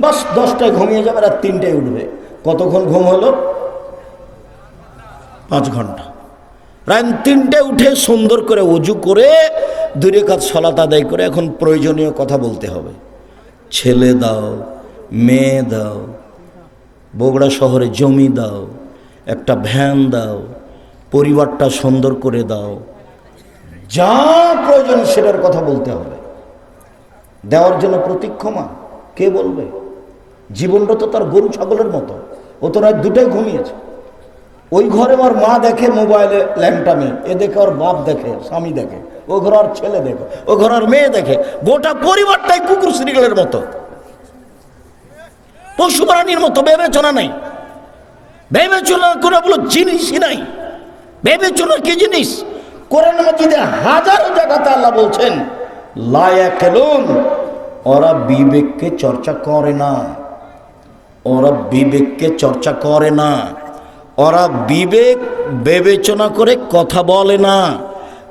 বাস দশটায় ঘুমিয়ে যাবে আর তিনটায় উঠবে। কতক্ষণ ঘুম হলো? পাঁচ ঘণ্টা। রাত তিনটে উঠে সুন্দর করে উজু করে দূরে কাজ সলাত আদায় করে এখন প্রয়োজনীয় কথা বলতে হবে। ছেলে দাও, মেয়ে দাও, বগুড়া শহরে জমি দাও, একটা ভ্যান দাও, পরিবারটা সুন্দর করে দাও। যা প্রয়োজন সেটার কথা বলতে হবে। দেওয়ার জন্য প্রতীক্ষমা, কে বলবে? জীবনটা তো তার গরু ছাগলের মতো। ও তো রাত দুটাই ঘুমিয়েছে। ওই ঘরে ওর মা দেখে মোবাইলে ল্যাংটামে এ দেখে ওর বাপ দেখে, স্বামী দেখে, ও ঘর ওর ছেলে দেখে, ও ঘর ওর মেয়ে দেখে, গোটা পরিবারটাই কুকুর শ্রীগলের মতো। পশু প্রাণীর মতো, বিবেচনা নেই। বিবেচনা করে বলো, জিনিসই নাই। বিবেচনা কি জিনিস? কোরআন মজিদে হাজারো জায়গাতে আল্লাহ বলছেন, লায়া খেলুন, ওরা বিবেককে চর্চা করে না। ওরা বিবেককে চর্চা করে না। ওরা বিবেক বিবেচনা করে কথা বলে না।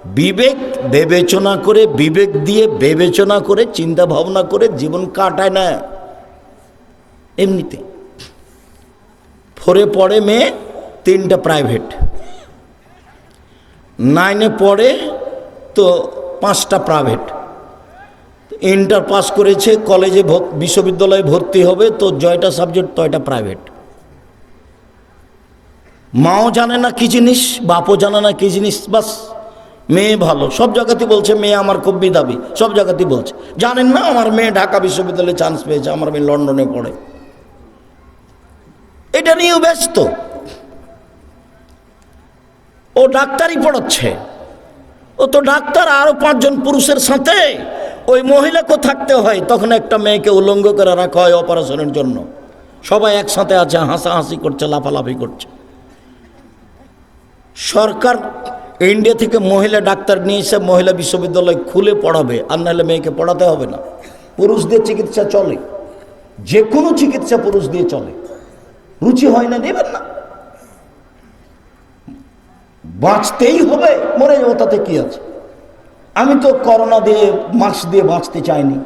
বিবেক বিবেচনা করে, বিবেক দিয়ে বিবেচনা করে, চিন্তা ভাবনা করে জীবন কাটায় না। এমনিতে। ফোরে পড়ে মেয়ে, তিনটা প্রাইভেট নাইনে পড়ে তো পাঁচটা প্রাইভেট ইন্টার পাস করেছে কলেজে বিশ্ববিদ্যালয়ে ভর্তি হবে, তো জয়টা সাবজেক্ট তয়টা প্রাইভেট মাও জানে না কি জিনিস, বাপও জানে না কি জিনিস, বাস, মেয়ে ভালো। সব জায়গাতেই বলছে, মেয়ে আমার খুব বিদাবি সব জায়গাতেই বলছে। জানেন না, আমার মেয়ে ঢাকা বিশ্ববিদ্যালয়ে চান্স পেয়েছে, আমার মেয়ে লন্ডনে পড়ে। এটা নিয়েও ব্যস্ত। ও ডাক্তারই পড়াচ্ছে। ও তো ডাক্তার আরও পাঁচজন পুরুষের সাথে। ওই মহিলাকেও থাকতে হয়, তখন একটা মেয়েকে উলঙ্গ করে রাখা হয় অপারেশনের জন্য। সবাই একসাথে আছে, হাসাহাসি করছে, লাফালাফি করছে। সরকার ইন্ডিয়া থেকে মহিলা ডাক্তার নিয়ে এসে মহিলা বিশ্ববিদ্যালয় খুলে পড়াবে, আর নাহলে মেয়েকে পড়াতে হবে না। পুরুষদের চিকিৎসা চলে যে কোনো চিকিৎসা পুরুষ দিয়ে চলে। রুচি হয় না, নেবেন না। বাঁচতেই হবে, মরে যাব তাতে কি আছে? আমি তো করোনা দিয়ে মাস্ক দিয়ে বাঁচতে চাইনি।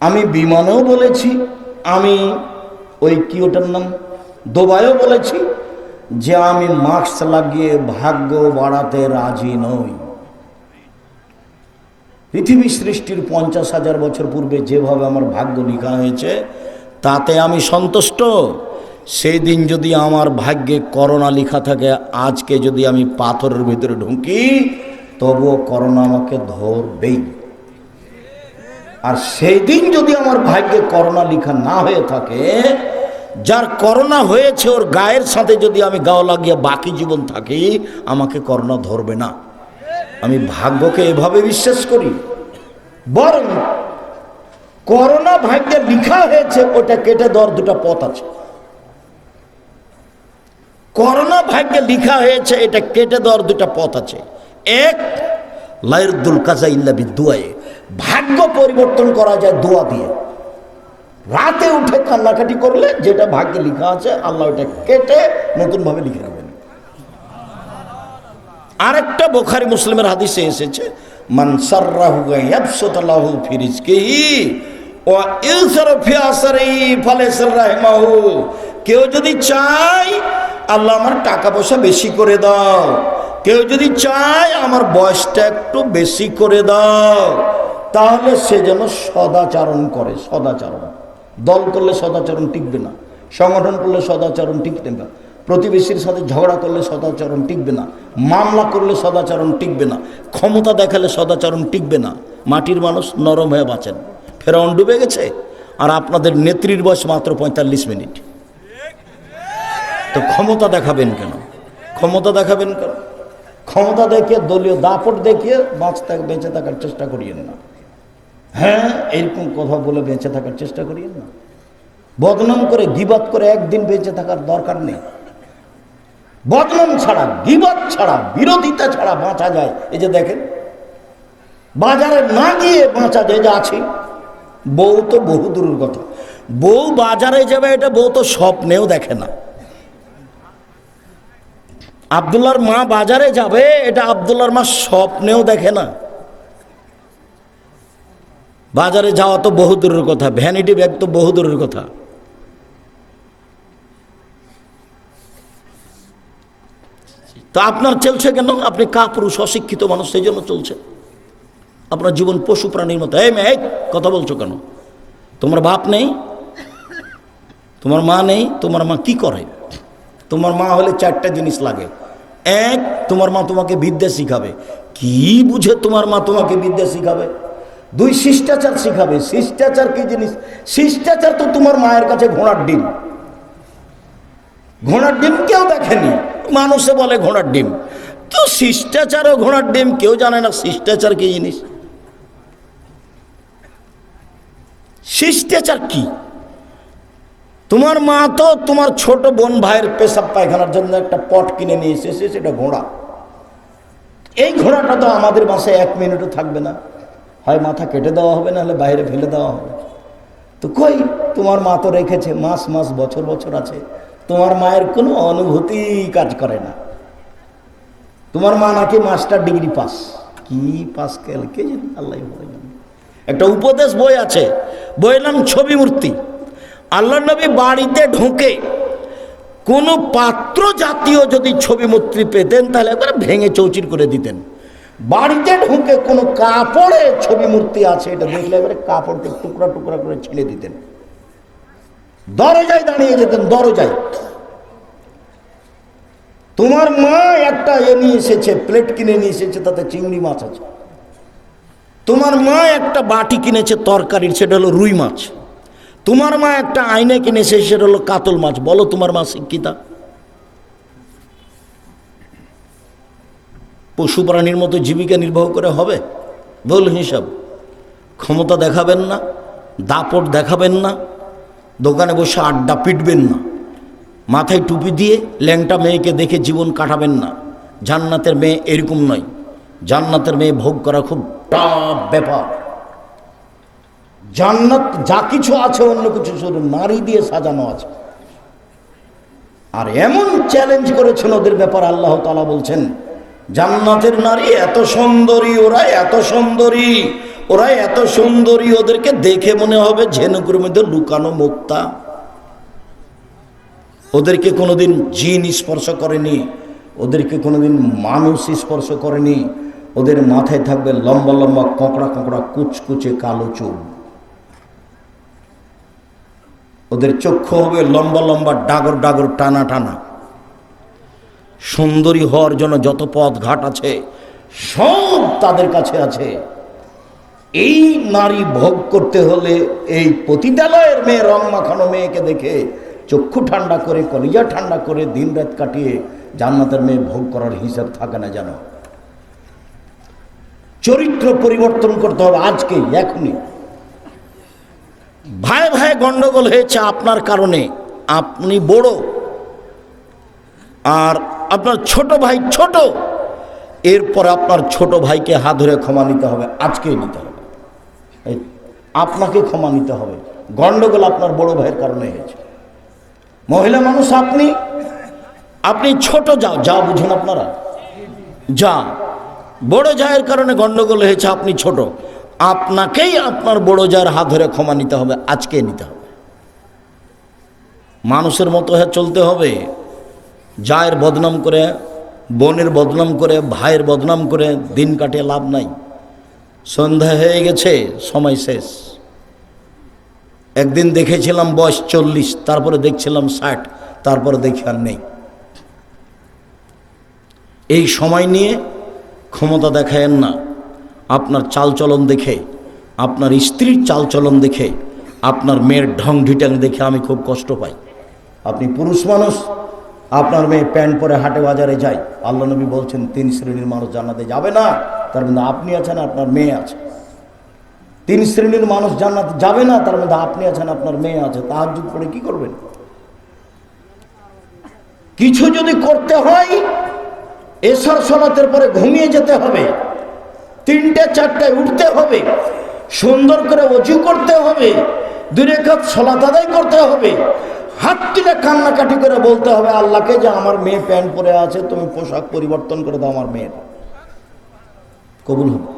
আমি বিমানেও বলেছি, আমি ওই কি ওটার নাম দোবায়ও বলেছি যে আমি মাস্ক লাগিয়ে ভাগ্য বাড়াতে রাজি নই। পৃথিবী সৃষ্টির পঞ্চাশ হাজার বছর পূর্বে যেভাবে আমার ভাগ্য লেখা হয়েছে, তাতে আমি সন্তুষ্ট। সেই দিন যদি আমার ভাগ্যে করোনা লেখা থাকে, আজকে যদি আমি পাথরের ভিতরে ঢুকি তবুও করোনা আমাকে ধরবেই। আর সেই দিন যদি আমার ভাগ্যে করোনা লেখা না হয়ে থাকে, যার করোনা হয়েছে ওর গায়ের সাথে যদি আমি গাও লাগিয়ে বাকি জীবন থাকি, আমাকে করোনা ধরবে না। আমি ভাগ্যকে এভাবে বিশ্বাস করি। বরং করোনা ভাগ্যে লিখা হয়েছে, ওটা কেটে দেওয়ার দুটো পথ আছে। করোনা ভাগ্যে লিখা হয়েছে, এটা কেটে দেওয়ার দুটো পথ আছে। এক লাইরুদ্দুল কাজা ইল্লা বিদুয়ায়ে ভাগ্য পরিবর্তন করা যায় দোয়া দিয়ে। রাতে উঠে কান্নাকাটি করলে যেটা ভাগ্যে লেখা আছে, আল্লাহ ওটা কেটে নতুনভাবে লিখে নেবেন আরেকটা বোখারি মুসলিমের হাদিসে এসেছে রাহিমাহু। কেউ যদি চায়, আল্লাহ আমার টাকা পয়সা বেশি করে দাও। কেউ যদি চায় আমার বয়সটা একটু বেশি করে দাও, তাহলে সে যেন সদাচরণ করে, সদাচরণ। দল করলে সদাচরণ টিকবে না, সংগঠন করলে সদাচরণ টিকবে না, প্রতিবেশীর সাথে ঝগড়া করলে সদাচরণ টিকবে না, মামলা করলে সদাচরণ টিকবে না, ক্ষমতা দেখালে সদাচরণ টিকবে না, মাটির মানুষ নরম হয়ে বাঁচেন। ফেরাউন ডুবে গেছে, আর আপনাদের নেত্রীর বয়স মাত্র পঁয়তাল্লিশ মিনিট। তো ক্ষমতা দেখাবেন কেন? ক্ষমতা দেখাবেন কেন? ক্ষমতা দেখে দলীয় দাপট দেখিয়ে বাঁচতে, বেঁচে থাকার চেষ্টা করিয়েন না। হ্যাঁ এরকম কথা বলে বেঁচে থাকার চেষ্টা করিয়েন না। বদনাম করে, গিবাদ করে একদিন বেঁচে থাকার দরকার নেই। বদনাম ছাড়া, গিবাদ ছাড়া, বিরোধিতা ছাড়া বাঁচা যায়। এই যে দেখেন, বাজারে না গিয়ে বাঁচা যায় যে আছি। বউ তো বহু দূরের কথা। বউ বাজারে যাবে, এটা বউ তো স্বপ্নেও দেখে না। আবদুল্লার মা বাজারে যাবে, এটা আবদুল্লার মা স্বপ্নেও দেখে না। বাজারে যাওয়া তো বহু দূরের কথা ভ্যানিটি ব্যাগ তো বহু দূরের কথা। তা আপনার চলছে কেন? আপনি কাপুরুষ, অশিক্ষিত মানুষ, সেই জন্য চলছে। আপনার জীবন পশু প্রাণীর মতো। এই মেয়ে কথা বলছো কেন? তোমার বাপ নেই, তোমার মা নেই, তোমার মা কি করে? তোমার মা হলে চারটা জিনিস লাগে। এক, তোমার মা তোমাকে বিদ্যা শিখাবে। কি বুঝে তোমার মা তোমাকে বিদ্যা শিখাবে? দুই, শিষ্টাচার শিখাবে। শিষ্টাচার কি জিনিস? শিষ্টাচার তো তোমার মায়ের কাছে ঘোড়ার ডিম। ঘোড়ার ডিম কেউ দেখেনি। মানুষে বলে ঘোড়ার ডিম। তো শিষ্টাচার ও ঘোড়ার ডিম কেউ জানে না শিষ্টাচার কি জিনিস? শিষ্টাচার কি? তোমার মা তো তোমার ছোট বোন ভাইয়ের পেশাব পায়খানার জন্য একটা পট কিনে নিয়ে এসেছে, সেটা ঘোড়া। এই ঘোড়াটা তো আমাদের বাসায় এক মিনিটও থাকবে না। হয় মাথা কেটে দেওয়া হবে না হলে বাইরে ফেলে দেওয়া হবে। তো কই, তোমার মা তো রেখেছে, মাস মাস, বছর বছর আছে। তোমার মায়ের কোনো অনুভূতি কাজ করে না। তোমার মা নাকি মাস্টার ডিগ্রি পাস। কি পাস কেল কে জানি আল্লাহ একটা উপদেশ বই আছে, বইয়ের নাম ছবি মূর্তি। আল্লাহ নবী বাড়িতে ঢুকে কোনো পাত্র জাতীয় যদি ছবি মূর্তি পেতেন, তাহলে একবার ভেঙে চৌচির করে দিতেন। বাড়িতে ঢুকে কোনো কাপড়ে ছবি মূর্তি আছে, এটা দেখলে এবারে কাপড়কে টুকরা টুকরা করে ছেড়ে দিতেন। দরজায় দাঁড়িয়ে যেতেন, দরজায়। তোমার মা একটা এ নিয়ে এসেছে, প্লেট কিনে নিয়ে এসেছে, তাতে চিংড়ি মাছ আছে। তোমার মা একটা বাটি কিনেছে, তরকারির, সেটা হলো রুই মাছ। তোমার মা একটা আয়না কিনেছে সেটা হলো কাতল মাছ। বলো তোমার মা শিক্ষিতা। পশু প্রাণীর মতো জীবিকা নির্বাহ করে হবে? ভুল হিসাব। ক্ষমতা দেখাবেন না, দাপট দেখাবেন না, দোকানে বসে আড্ডা পিটবেন না, মাথায় টুপি দিয়ে ল্যাংটা মেয়েকে দেখে জীবন কাটাবেন না। জান্নাতের মেয়ে এরকম নয়। জান্নাতের মেয়ে ভোগ করা খুব টাফ ব্যাপার। জান্নাত যা কিছু আছে, অন্য কিছু শুধু নারী দিয়ে সাজানো আছে। আর এমন চ্যালেঞ্জ করেছেন ওদের ব্যাপার আল্লাহ তালা বলছেন, জান্নাতের নারী এত সুন্দরী, ওরা এত সুন্দরী, ওরা এত সুন্দরী, ওদেরকে দেখে মনে হবে ঝেনুকুর মধ্যে লুকানো মুক্তা। ওদেরকে কোনোদিন জিন স্পর্শ করেনি, ওদেরকে কোনোদিন মানুষ স্পর্শ করেনি, ওদের মাথায় থাকবে লম্বা লম্বা কঁকড়া কঁকড়া কুচকুচে কালো চুল। ওদের চক্ষু হবে লম্বা লম্বা, ডাগর ডাগর, টানা টানা। সুন্দরী হওয়ার জন্য যত পথ ঘাট আছে, সব তাদের কাছে আছে। এই নারী ভোগ করতে হলে এই পতিতালয়ের মেয়ে, রং মাখানো মেয়েকে দেখে চক্ষু ঠান্ডা করে, কলিজা ঠান্ডা করে দিন রাত কাটিয়ে জান্নাতের মেয়ে ভোগ করার হিসাব থাকে না জানো চরিত্র পরিবর্তন করতে হবে আজকেই, এখনই। ভাই ভাই গন্ডগোল হয়েছে আপনার কারণে। আপনি বড়। আর আপনার ছোট ভাই ছোট। এরপর আপনার ছোট ভাইকে হাত ধরে ক্ষমা নিতে হবে, আজকেই নিতে হবে। আপনাকে ক্ষমা নিতে হবে। গন্ডগোল আপনার বড় ভাইয়ের কারণে হয়েছে। মহিলা মানুষ, আপনি আপনি ছোট যাও, যা বুঝুন আপনারা। যা, বড় জায়ের কারণে গন্ডগোল হয়েছে, আপনি ছোট। আপনাকেই আপনার বড় যার হাত ধরে ক্ষমা নিতে হবে, আজকে নিতে হবে। মানুষের মতো হয়ে চলতে হবে। জায়ের বদনাম করে, বোনের বদনাম করে, ভাইয়ের বদনাম করে দিন কাটিয়ে লাভ নাই। সন্ধ্যা হয়ে গেছে, সময় শেষ। একদিন দেখেছিলাম বয়স চল্লিশ, তারপরে দেখছিলাম ষাট, তারপরে দেখি আর নেই। এই সময় নিয়ে ক্ষমতা দেখায়েন না। আপনার চালচলন দেখে, আপনার স্ত্রীর চালচলন দেখে, আপনার মেয়ের ঢং ঢিটাং দেখে আমি খুব কষ্ট পাই। আপনি পুরুষ মানুষ, আপনার মেয়ে প্যান্ট পরে হাটে বাজারে যায়, আল্লাহ নবী বলছেন, তিন শ্রেণির মানুষ জান্নাতে যাবে না, তার মধ্যে আপনি আছেন, আপনার মেয়ে আছে। তিন শ্রেণির মানুষ জান্নাতে যাবে না, তার মধ্যে আপনি আছেন, আপনার মেয়ে আছে তাহার যুগ পড়ে কি করবেন? কিছু যদি করতে হয়, এসার সলাতের পরে ঘুমিয়ে যেতে হবে। তিনটে চারটায় উঠতে হবে, সুন্দর করে অজু করতে হবে দূরে কাপ সলাত আদায় করতে হবে, হাত তুলে কান্নাকাটি করে বলতে হবে, আল্লাহকে যে আমার মেয়ে প্যান্ট পরে আছে, তুমি পোশাক পরিবর্তন করে দাও আমার মেয়ের। কবুল হবে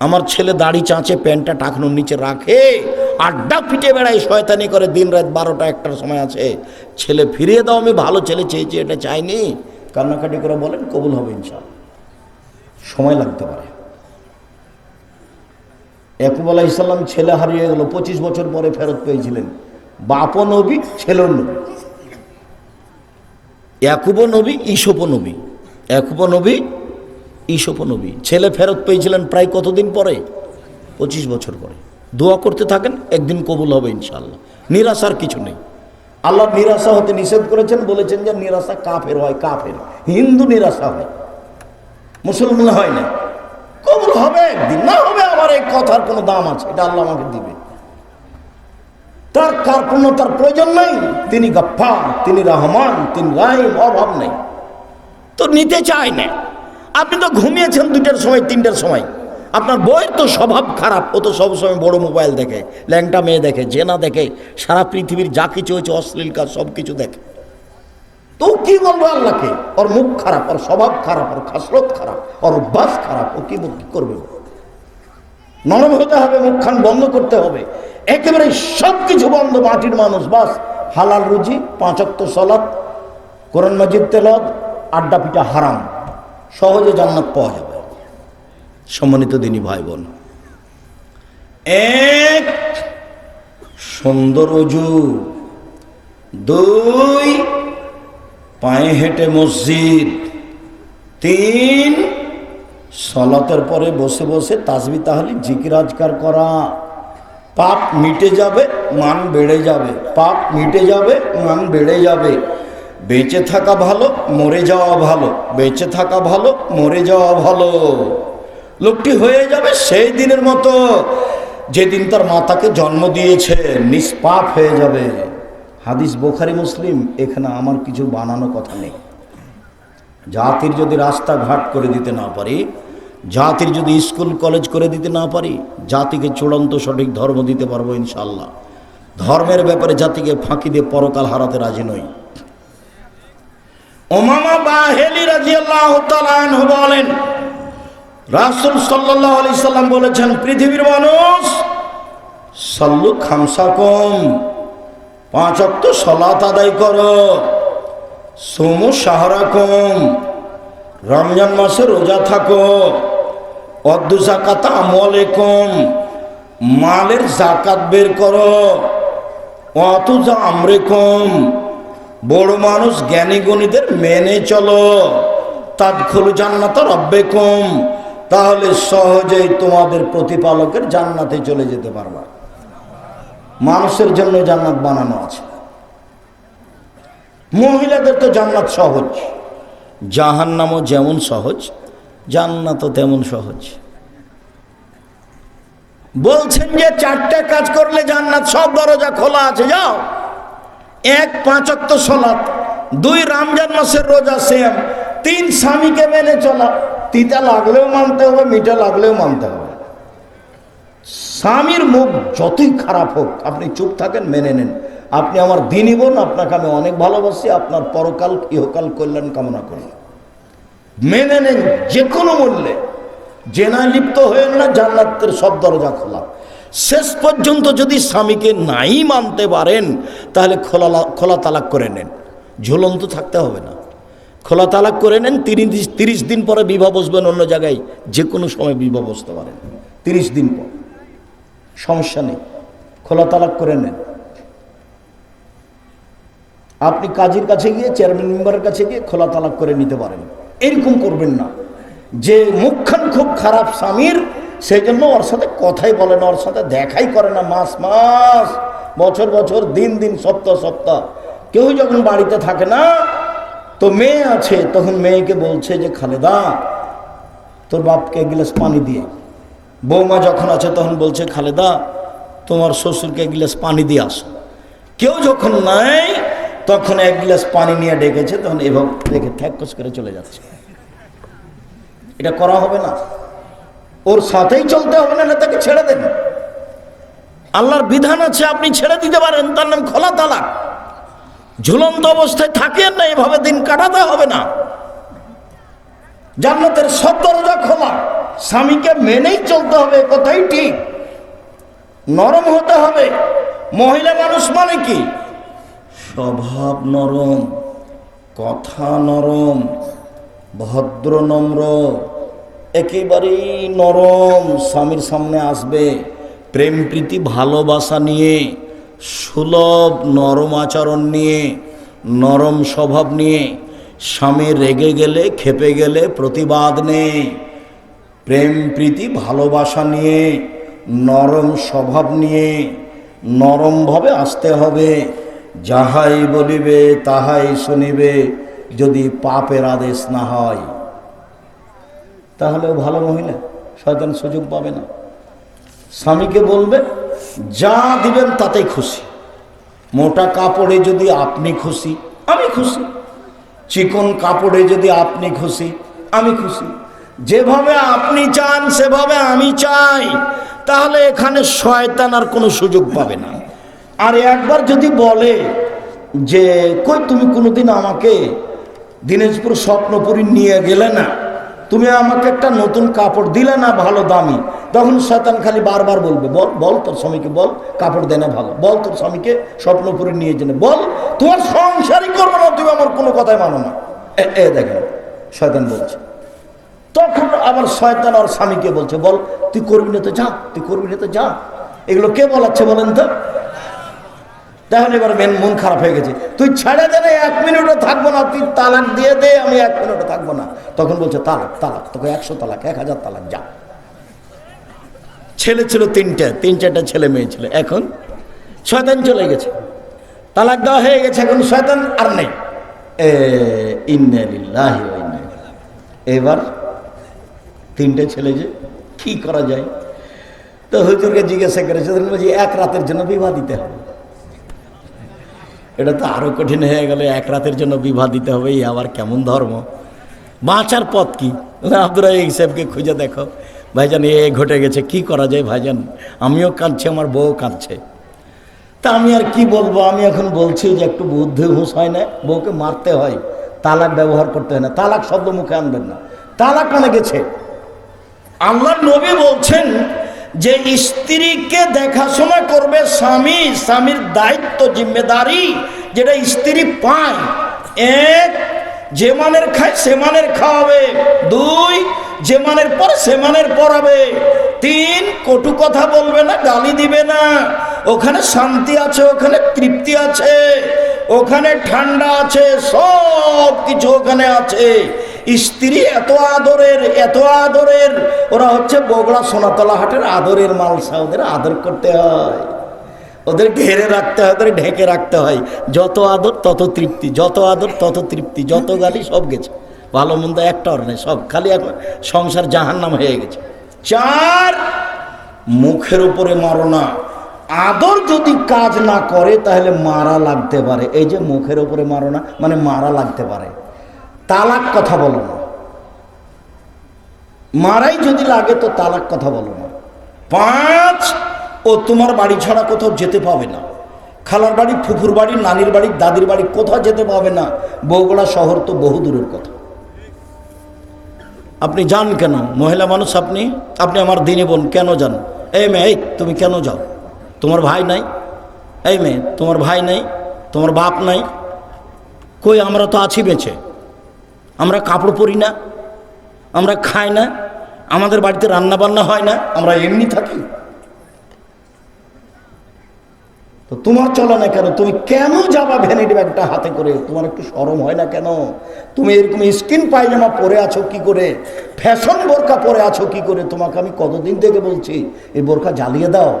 আমার ছেলে দাড়ি চাঁচে, প্যান্টটা টাকনোর নিচে রাখে, আড্ডা পিটে বেড়ায়, শয়তানি করে দিন রাত বারোটা, একটার সময় আছে। ছেলে ফিরিয়ে দাও, আমি ভালো ছেলে চেয়েছি, এটা চাইনি। কান্নাকাটি করে বলেন, কবুল হবে ইনশাল সময় লাগতে পারে। একুব আলাহ ইসলাম ছেলে হারিয়ে গেল, পঁচিশ বছর পরে ফেরত পেয়েছিলেন। বাপ নবী ছেলের নবী। একুব নবী ঈশপ নবী। একুব নবী ঈশপ নবী। ছেলে ফেরত পেয়েছিলেন প্রায় কতদিন পরে? পঁচিশ বছর পরে। দোয়া করতে থাকেন, একদিন কবুল হবে ইনশাল্লাহ নিরাশার কিছু নেই। আল্লাহ নিরাশা হতে নিষেধ করেছেন, বলেছেন যে নিরাশা কাফের হয়, কাফের। হিন্দু নিরাশা হয়। মুসলমান হয় না কবুল হবে, একদিন না হবে আমার এই কথার কোনো দাম আছে, এটা আল্লাহ আমাকে দিবে। তার কার কোনো তার প্রয়োজন নাই, তিনি গফ্ফার, তিনি রহমান, তিনি রাহিম, অভাব নেই। তো নিতে চায় না। আপনি তো ঘুমিয়েছেন দুটার সময়, তিনটার সময়। আপনার বইয়ের তো স্বভাব খারাপ, ও তো সবসময় বড় মোবাইল দেখে, ল্যাংটা মেয়ে দেখে, জেনা দেখে, সারা পৃথিবীর যা কিছু হয়েছে, অশ্লীল কাজ সব কিছু দেখে। তো কি বলব আল্লাহকে। ওর মুখ খারাপ, ওর স্বভাব খারাপ, ওর খাসরত খারাপ, ওর অভ্যাস খারাপ, ও কি করবে? নরম হতে হবে, মুখখান বন্ধ করতে হবে। একেবারে সব কিছু বন্ধ, মাটির মানুষ, বাস। হালাল রুজি পাঁচক্ত সলাৎ কোরআন মজিদ তেলত আড্ডা পিঠা হারাম। সহজে জান্নাত পাওয়া যাবে। সম্মানিত দিনী ভাই বোন এক, সুন্দর অজু। দুই পায়ে হেঁটে মসজিদ। তিন, সলাতের পরে বসে বসে তাসবি তাহলে জিকির, আজকার করা। পাপ মিটে যাবে, মান বেড়ে যাবে। পাপ মিটে যাবে, মান বেড়ে যাবে। বেঁচে থাকা ভালো, মরে যাওয়া ভালো। বেঁচে থাকা ভালো, মরে যাওয়া ভালো। লোকটি হয়ে যাবে সেই দিনের মতো, যেদিন তার মাতাকে জন্ম দিয়েছে, নিষ্পাপ হয়ে যাবে। হাদিস বোখারি মুসলিম, এখানে আমার কিছু বানানো কথা নেই। জাতির যদি রাস্তাঘাট করে দিতে না পারি, জাতির যদি স্কুল, কলেজ করে দিতে না পারি, জাতিকে চূড়ান্ত সঠিক ধর্ম দিতে পারব ইনশাল্লাহ ধর্মের ব্যাপারে জাতিকে ফাঁকি দিয়ে পরকাল হারাতে রাজি নই। তাআলা আনহু বলেন, রাসূল সাল্লাম বলেছেন, পৃথিবীর মানুষ, সল্লু খামসাকুম পাঁচ অক্ত সলাত আদায় করো। সাহারা কম রমজান মাসে রোজা থাকো। অদ্দু জাকাত আমলে কম মালের জাকাত বের করো। অতুজা আমরেকুম। বড় মানুষ জ্ঞানী গণীদের মেনে চলো। তাৎখুল জান্নাত রব্বে কম তাহলে সহজেই তোমাদের প্রতিপালকের জান্নাতে চলে যেতে পারবা। মানুষের জন্য জান্নাত বানানো আছে। মহিলাদের তো জান্নাত সহজ। জাহান্নামও যেমন সহজ, জান্নাতও তেমন সহজ। বলছেন যে চারটে কাজ করলে জান্নাত সব দরজা খোলা আছে, যাও। এক পাঁচক্ত সলাৎ, দুই, রমজান মাসের রোজা সেম, তিন, স্বামীকে মেনে চলা। তিতা লাগলেও মানতে হবে, মিঠা লাগলেও মানতে হবে। স্বামীর মুখ যতই খারাপ হোক, আপনি চুপ থাকেন, মেনে নেন। আপনি আমার দিনই বোন, আপনাকে আমি অনেক ভালোবাসি, আপনার পরকাল, ইহকাল কল্যাণ কামনা করি। মেনে নেন যে কোনো মূল্যে। জেনায় লিপ্ত হয়ে না, জান্নাতের সব দরজা খোলা। শেষ পর্যন্ত যদি স্বামীকে নাই মানতে পারেন, তাহলে খোলা খোলা তালাক করে নেন। ঝুলন্ত থাকতে হবে না। খোলা তালাক করে নেন, তিরিশ তিরিশ দিন পরে বিবাহ বসবেন অন্য জায়গায় যে কোনো সময় বিবাহ বসতে পারেন। তিরিশ দিন পর। সমস্যা নেই। খোলা তালাক করে নেন। আপনি কাজের কাছে গিয়ে, চেয়ারম্যান মেম্বারের কাছে গিয়ে খোলা তালাক করে নিতে পারেন। এরকম করবেন না। যে মুখখান খুব খারাপ স্বামীর সেই জন্য ওর সাথে কথাই বলে না, ওর সাথে দেখাই করে না মাস মাস, বছর বছর, দিন দিন, সপ্তাহ সপ্তাহ। কেউ যখন বাড়িতে থাকে না, তো মেয়ে আছে, তখন মেয়েকে বলছে যে, খালেদা, তোর বাপকে এক গিলাস পানি দিয়ে বৌমা যখন আছে তখন বলছে, খালেদা, তোমার শ্বশুরকে এক গিলাস পানি দিয়ে আসো। কেউ যখন নাই, তখন এক গিলাস পানি নিয়ে ডেকেছে, তখন এভাবে দেখে থ্যাকস করে চলে যাচ্ছে। এটা করা হবে না। ওর সাথেই চলতে হবে না তাকে ছেড়ে দেন আল্লাহর বিধান আছে, আপনি ছেড়ে দিতে পারেন, তার নাম খোলা তালাক। ঝুলন্ত অবস্থায় থাকেন না, এভাবে দিন কাটাতে হবে না। জান্নাতের সব দরজা খোলা স্বামীকে মেনেই চলতে হবে কথাই ঠিক। নরম হতে হবে। মহিলা মানুষ মানে কি? স্বভাব নরম, কথা নরম, ভদ্র নম্র, একেবারেই নরম স্বামীর সামনে আসবে। প্রেম প্রীতি, ভালোবাসা নিয়ে, সুলভ নরম আচরণ নিয়ে, নরম স্বভাব নিয়ে, স্বামী রেগে গেলে, খেপে গেলে প্রতিবাদ নেই। প্রেম প্রীতি ভালোবাসা নিয়ে, নরম স্বভাব নিয়ে নরমভাবে আসতে হবে। যাহাই বলিবে, তাহাই শুনিবে, যদি পাপের আদেশ না হয়। তাহলেও ভালো মহিলা, শয়তান সুযোগ পাবে না। স্বামীকে বলবে, যা দিবেন তাতেই খুশি। মোটা কাপড়ে যদি আপনি খুশি, আমি খুশি। চিকন কাপড়ে যদি আপনি খুশি, আমি খুশি। যেভাবে আপনি চান, সেভাবে আমি চাই, তাহলে এখানে শয়তান আর কোনো সুযোগ পাবে না। আর একবার যদি বলে যে, কই তুমি কোনোদিন আমাকে দিনাজপুর স্বপ্নপুরী নিয়ে গেলে না? তুমি আমাকে একটা নতুন কাপড় দিলে না ভালো দামি? তখন শয়তান খালি বারবার বলবে, বল বল তোর স্বামীকে, বল, কাপড় দেনা ভালো। বল তোর স্বামীকে স্বপ্নপুরে নিয়ে জেনে বল, তোমার সংসারই করব না, তুমি আমার কোনো কথাই মানো না। এ, দেখেন, শয়তান বলছে। তখন আবার শয়তান আর স্বামীকে বলছে, বল, তুই করবি না তো যা, তুই করবি না তো যা। এগুলো কে বলাচ্ছে বলেন তো? তাহলে এবার মেন মন খারাপ হয়ে গেছে। তুই ছেড়ে দে না, এক মিনিটও থাকব না, তুই তালাক দিয়ে দে, আমি এক মিনিটও থাকব না। তখন বলছে, তালাক তালাক, তোকে একশো তালাক, এক হাজার তালাক, যা। ছেলে ছিল তিনটে তিন চারটা ছেলে মেয়ে ছিল। এখন শয়তান চলে গেছে। তালাক দেওয়া হয়ে গেছে, এখন শয়তান আর নেই। এ ইন্নালিল্লাহি। এবার তিনটে ছেলে যে, কি করা যায়? তো হুজুরকে জিজ্ঞাসা করেছে বলছি এক রাতের জন্য বিবাহ দিতে হবে। এটা তো আরও কঠিন হয়ে গেল, এক রাতের জন্য বিবাহ দিতে হবে, এই আবার কেমন ধর্ম? বাঁচার পথ কি? আব্দুর সাহেবকে খুঁজে দেখো। ভাইজান, এ ঘটে গেছে, কি করা যায় ভাইজান? আমিও কাঁদছি, আমার বউ কাঁদছে। তা আমি আর কি বলব? আমি এখন বলছি যে, একটু বুদ্ধি হুঁশ হয় না, বউকে মারতে হয়। তালাক ব্যবহার করতে হয় না। তালাক শব্দ মুখে আনবেন না। তালাক মানে গেছে। আল্লাহ নবী বলছেন যে স্ত্রীকে দেখাশোনা করবে স্বামী, স্বামীর দায়িত্ব, জিম্মেদারি যেটা স্ত্রী পায়। এক, যে মানের খায় সে মানের খাওয়াবে। দুই, যে মানের পর সে মানের পড়াবে। তিন, কটু কথা বলবে না, গালি দিবে না। ওখানে শান্তি আছে, ওখানে তৃপ্তি আছে, ওখানে ঠান্ডা আছে সব কিছু ওখানে আছে। স্ত্রী এত আদরের এত আদরের। ওরা হচ্ছে বগড়া সোনাতলা হাটের আদরের মালসা ওদের আদর করতে হয়। ওদের ঘেরে রাখতে হয়, ওদের ঢেকে রাখতে হয়। যত আদর, তত তৃপ্তি, যত আদর, তত তৃপ্তি, যত গালি, সব গেছে। ভালো মন্দ একটা নেই, সব খালি এখন সংসার জাহান্নাম হয়ে গেছে। চার, মুখের উপরে মারো না। আদর যদি কাজ না করে, তাহলে মারা লাগতে পারে। এই যে মুখের উপরে মারো না মানে মারা লাগতে পারে। তালাক কথা বলো না। মারাই যদি লাগে তো তালাক কথা বলো না। পাঁচ, ও তোমার বাড়ি ছাড়া কোথাও যেতে পাবে না। খালার বাড়ি, ফুফুর বাড়ি, নানির বাড়ি, দাদির বাড়ি কোথাও যেতে পাবে না। বগুড়া শহর তো বহু দূরের কথা। আপনি যান কেন? মহিলা মানুষ আপনি? আপনি আমার দিনে বোন, কেন যান? এই মেয়ে, এই, তুমি কেন যাও? তোমার ভাই নাই? এই মেয়ে, তোমার ভাই নাই? তোমার বাপ নাই? কই আমরা তো আছি বেঁচে? আমরা কাপড় পরি না, আমরা খাই না, আমাদের বাড়িতে রান্না বান্না হয় না, আমরা এমনি থাকি। তো তোমার চলে না কেন? তুমি কেন যাবা ভ্যানিটি ব্যাগটা হাতে করে, তোমার একটু সরম হয় না কেন? তুমি এরকম স্কিন পায়জামা পরে আছো কি করে? ফ্যাশন বোরকা পরে আছো কি করে? তোমাকে আমি কতদিন থেকে বলছি, এই বোরকা জ্বালিয়ে দাও।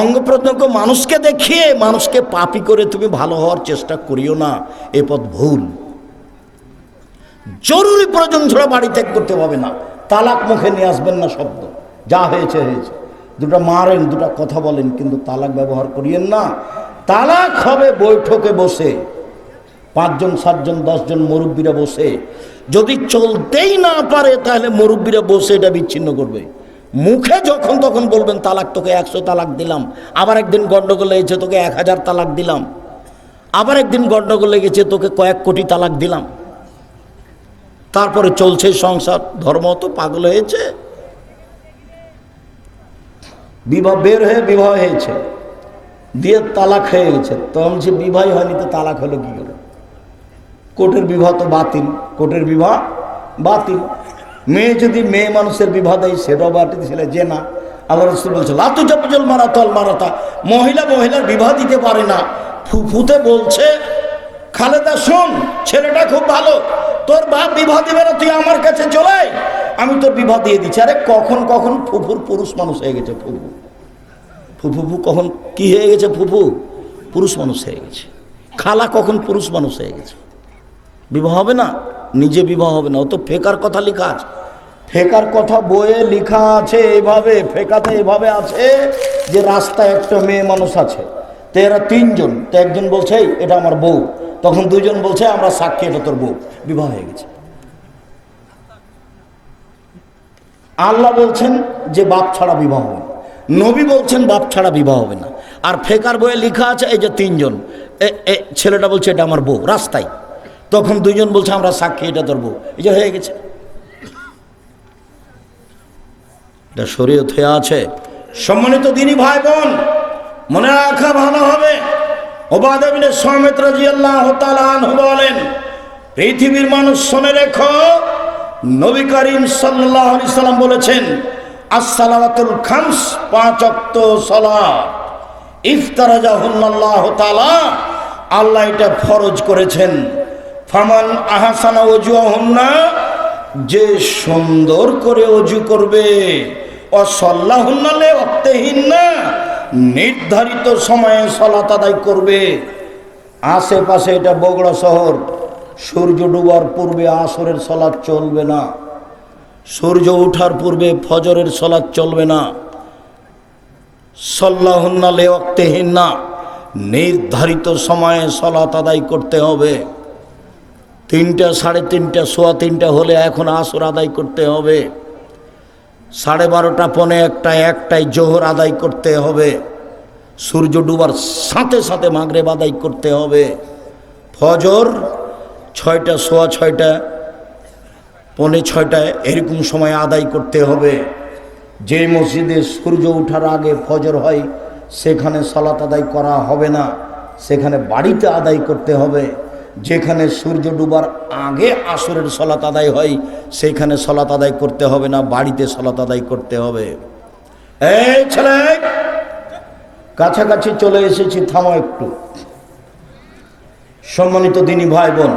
অঙ্গ প্রত্যঙ্গ মানুষকে দেখিয়ে মানুষকে পাপি করে তুমি ভালো হওয়ার চেষ্টা করিও না, এ পথ ভুল। জরুরি প্রয়োজন ছাড়া বাড়ি ত্যাগ করতে হবে না। তালাক মুখে নিয়ে আসবেন না শব্দ। যা হয়েছে হয়েছে। দুটা মারেন, দুটা কথা বলেন, কিন্তু তালাক ব্যবহার করিয়েন না। তালাক হবে বৈঠকে বসে। পাঁচজন, সাতজন, দশজন মুরব্বীরা বসে। যদি চলতেই না পারে, তাহলে মুরব্বীরা বসে এটা বিচ্ছিন্ন করবে। মুখে যখন তখন বলবেন, তালাক তোকে একশো তালাক দিলাম। আবার একদিন গন্ডগোল লেগেছে তোকে এক হাজার তালাক দিলাম। আবার একদিন গন্ডগোল লেগেছে তোকে কয়েক কোটি তালাক দিলাম। তারপরে চলছে সংসার, ধর্ম তো পাগল হয়েছে। বিবাহ বের হয়ে বিবাহ হয়েছে, দিয়ে তালাক হয়ে গেছে। তো আমি যে বিবাহ হয়নি, তো তালাক হলো কি করে? কোর্টের বিবাহ তো বাতিল, কোর্টের বিবাহ বাতিল। মেয়ে যদি মেয়ে মানুষের বিবাহ দেয় সেটাও বাতিল ছিল যে না। আল্লাহ রসুল বলছে, লাতু জল মারা তল মারাতা, মহিলা মহিলার বিবাহ দিতে পারে না। ফুফুতে বলছে, খালেদা, শোন, ছেলেটা খুব ভালো তোর বাপ বিবাহ দিবে না, তুই আমার কাছে চলে। আমি তোর বিবাহ দিয়ে দিচ্ছি। আরে কখন কখন ফুফুর পুরুষ মানুষ হয়ে গেছে ফুফু। ফুফু ফু কখন কি হয়ে গেছে ফুফু? পুরুষ মানুষ হয়ে গেছে। খালা কখন পুরুষ মানুষ হয়ে গেছে? বিবাহ হবে না? নিজে বিবাহ হবে না। ও তো ফেকার কথা লেখা আছে। ফেকার কথা বইয়ে লেখা আছে, এভাবে, ফেকাতে এভাবে আছে যে রাস্তায় একটা মেয়ে মানুষ আছে। তো এরা তিনজন, তো একজন বলছে এটা আমার বউ। তখন দুজন বলছে, আমরা সাক্ষী, এটা তোর বউ। বিবাহ হয়ে গেছে। আল্লাহ বলছেন যে, বাপ ছাড়া বিবাহ হবে। নবী বলছেন, বাপ ছাড়া বিবাহ হবে না। আর ফেকার বইয়ে লেখা আছে, এই যে তিনজন ছেলেটা বলছে, এটা আমার বউ। রাস্তায়। তখন দুজন বলছে, আমরা সাক্ষী, এটা তোর বউ। এই যে হয়ে গেছে। এটা শরীয়ত হয়ে আছে। সম্মানিত দিনী ভাই বোন মনে রাখা ভালো হবে। ওবাদবিনের সমেত রাজি আল্লাহ বলেন, পৃথিবীর মানুষ শুনে রেখো, নবী করিম সাল্লাহ সাল্লাম বলেছেন আসসালামাতুল খামস পাঁচ অক্ত সলাত। ইফতারাজাহুল্লাহ তালা আল্লাহ এটা ফরজ করেছেন। ফামান আহাসানা অজু অজুয়াহুন্না যে সুন্দর করে অজু করবে অসল্লাহুন্নালে অর্থহীন না নির্ধারিত সময়ে সলাত আদায় করবে। আশেপাশে এটা বগুড়া শহর। সূর্য ডুবার পূর্বে আসরের সলাদ চলবে না। সূর্য ওঠার পূর্বে ফজরের সলাদ চলবে না। সল্লাহন্না লেওয়াক্তেহীন না নির্ধারিত সময়ে সলাত আদায় করতে হবে। তিনটা, সাড়ে তিনটা, সোয়া তিনটা হলে এখন আসর আদায় করতে হবে। সাড়ে বারোটা, পনে একটা একটাই জোহর আদায় করতে হবে। সূর্য ডুবার সাথে সাথে মাগরেব আদায় করতে হবে। ফজর ছয়টা, সোয়া ছয়টা, পনে ছয়টায় এরকম সময় আদায় করতে হবে। যে মসজিদে সূর্য ওঠার আগে ফজর হয়, সেখানে সালাত আদায় করা হবে না। সেখানে বাড়িতে আদায় করতে হবে। যেখানে সূর্য ডুবার আগে আসরের সলাত আদায় হয় সেখানে সলাত আদায় করতে হবে না, বাড়িতে সলাত আদায় করতে হবে। এই ছেলে, কাছাকাছি চলে এসেছি, থামো একটু। সম্মানিত দিনী ভাই বোন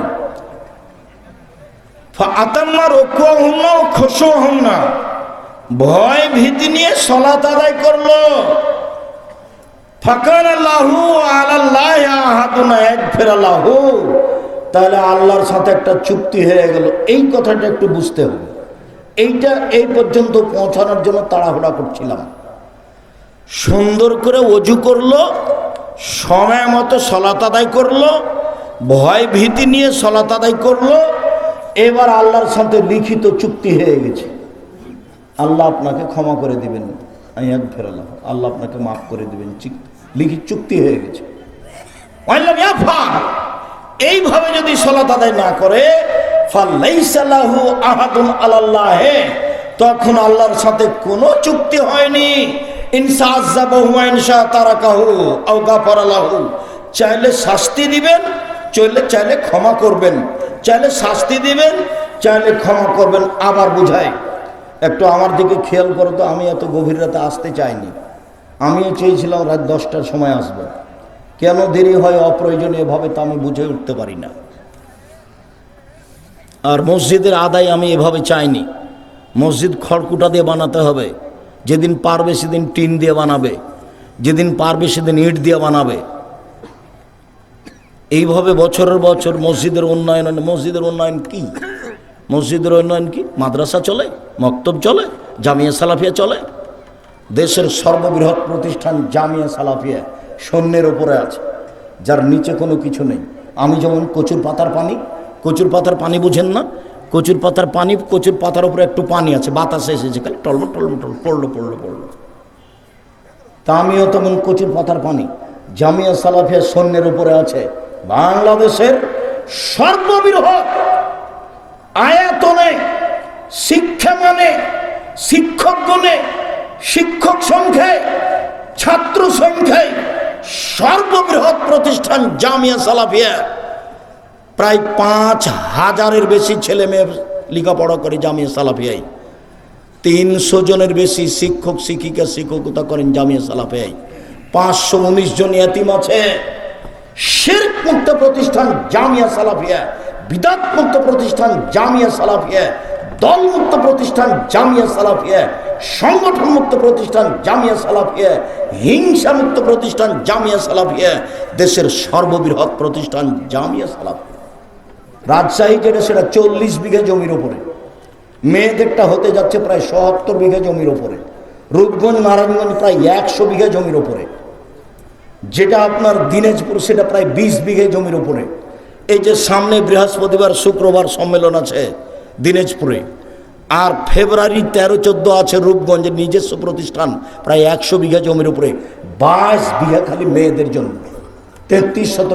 ভয় ভীতি নিয়ে আদায় করল। এক আল্লাহু তাহলে আল্লাহর সাথে একটা চুক্তি হয়ে গেল। এই কথাটা একটু বুঝতে হবে। এইটা এই পর্যন্ত পৌঁছানোর জন্য তাড়াহুড়া করছিলাম। সুন্দর করে অজু করল, সময় মতো সলাত আদায় করল, ভয় ভীতি নিয়ে সলাত আদায় করল, এবার আল্লাহর সাথে লিখিত চুক্তি হয়ে গেছে। আল্লাহ আপনাকে ক্ষমা করে দিবেন। আমি এক ফেরালাম আল্লাহ আপনাকে মাফ করে দিবেন। লিখিত চুক্তি হয়ে গেছে। এইভাবে যদি সলাত আদায় না করে ফাল্লাইসাল্লাহু আহাদুন আলাল্লাহে, তখন আল্লাহর সাথে কোনো চুক্তি হয়নি। চাইলে শাস্তি দিবেন, চাইলে চাইলে ক্ষমা করবেন। চাইলে শাস্তি দিবেন, চাইলে ক্ষমা করবেন। আবার বুঝায় একটু আমার দিকে খেয়াল করো তো, আমি এত গভীর রাতে আসতে চাইনি। আমিও চেয়েছিলাম রাত দশটার সময় আসব। কেন দেরি হয় অপ্রয়োজনীয়ভাবে তা আমি বুঝে উঠতে পারি না। আর মসজিদের আদায় আমি এভাবে চাইনি। মসজিদ খড়কুটা দিয়ে বানাতে হবে। যেদিন পারবে সেদিন টিন দিয়ে বানাবে। যেদিন পারবে সেদিন ইট দিয়ে বানাবে। এইভাবে বছরের বছর মসজিদের উন্নয়ন মসজিদের উন্নয়ন কি? মসজিদের উন্নয়ন কি? মাদ্রাসা চলে, মক্তব চলে, জামিয়া সালাফিয়া চলে। দেশের সর্ববৃহৎ প্রতিষ্ঠান জামিয়া সালাফিয়া। সৈন্যের ওপরে আছে, যার নিচে কোনো কিছু নেই। আমি যেমন কচুর পাতার পানি, কচুর পাতার পানি বুঝেন না? কচুর পাতার পানি, কচুর পাতার উপরে একটু পানি আছে, বাতাসে এসেছে, খালি টলম টলম টল পড়ল পড়ল পড়ল। তা আমিও তেমন কচুর পাতার পানি, জামিয়া সালাফিয়া সৈন্যের উপরে আছে। বাংলাদেশের সর্ববৃহৎ আয়াতনে শিক্ষা মানে শিক্ষকগণে, শিক্ষক সংখ্যায় ছাত্র সংখ্যায় সর্ববৃহৎ প্রতিষ্ঠান জামিয়া সালাফিয়া। প্রায় পাঁচ হাজারের বেশি ছেলে মেয়ে লেখাপড়া করে জামিয়া সালাফিয়ায় তিনশো জনের বেশি শিক্ষক, শিক্ষিকা, শিক্ষকতা করেন জামিয়া সালাফিয়ায় পাঁচশো উনিশ জন এতিম আছে। শিরক মুক্ত প্রতিষ্ঠান জামিয়া সালাফিয়া বিদাত মুক্ত প্রতিষ্ঠান জামিয়া সালাফিয়া দল মুক্ত প্রতিষ্ঠান জামিয়া সালাফিয়া সংগঠন মুক্ত প্রতিষ্ঠান জামিয়া সালাফিয়া হিংসা মুক্ত প্রতিষ্ঠান জামিয়া সালাফিয়া, দেশের সর্ববৃহৎ প্রতিষ্ঠান জামিয়া সালাফিয়া। রাজশাহী যেটা, সেটা চল্লিশ বিঘা জমির ওপরে মেয়েদেরটা হতে যাচ্ছে প্রায় সত্তর বিঘা জমির ওপরে রূপগঞ্জ, নারায়ণগঞ্জ প্রায় একশো বিঘা জমির ওপরে যেটা আপনার দিনাজপুর, সেটা প্রায় বিশ বিঘে জমির ওপরে এই যে সামনে বৃহস্পতিবার, শুক্রবার সম্মেলন আছে দিনাজপুরে। আর ফেব্রুয়ারি তেরো, চোদ্দ আছে রূপগঞ্জের নিজস্ব প্রতিষ্ঠান, প্রায় একশো বিঘা জমির উপরে। বাইশ বিঘা খালি মেয়েদের জন্য। তেত্রিশ শত